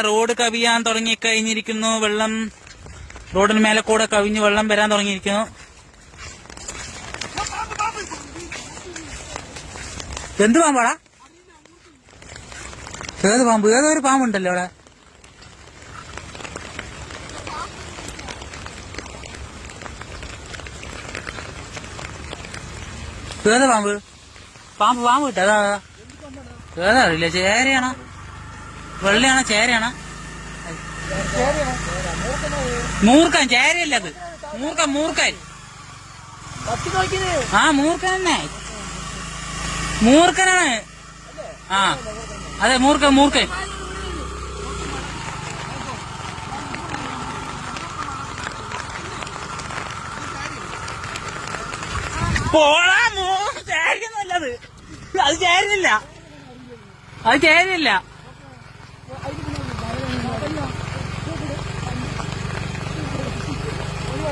Road കവിയാൻ തുടങ്ങി കഴിഞ്ഞിരിക്കുന്നു വെള്ളം റോഡിന് മേലെ കൂടെ കവിഞ്ഞ് വെള്ളം വരാൻ തുടങ്ങിയിരിക്കുന്നു. എന്ത് പാമ്പാടാ? ഏത് പാമ്പ്? ഏതൊരു പാമ്പുണ്ടല്ലോ അവിടെ. ഏത് പാമ്പ്? പാമ്പ് പാമ്പ് കിട്ടും. ഏതാ അറിയില്ല. ചേരയാണോ? വെള്ളയാണോ ചേരയാണോ? മൂർക്കൻ ചേരയല്ല അത്. മൂർക്കൻ മൂർക്കൻ ആ മൂർക്കൻ തന്നെ. മൂർക്കനാണ് ആ അതെ മൂർക്കൻ മൂർക്കൻ പോളാ മൂ ചേരുന്നല്ലത് അത്. ചേരുന്നില്ല അത് ചേരുന്നില്ല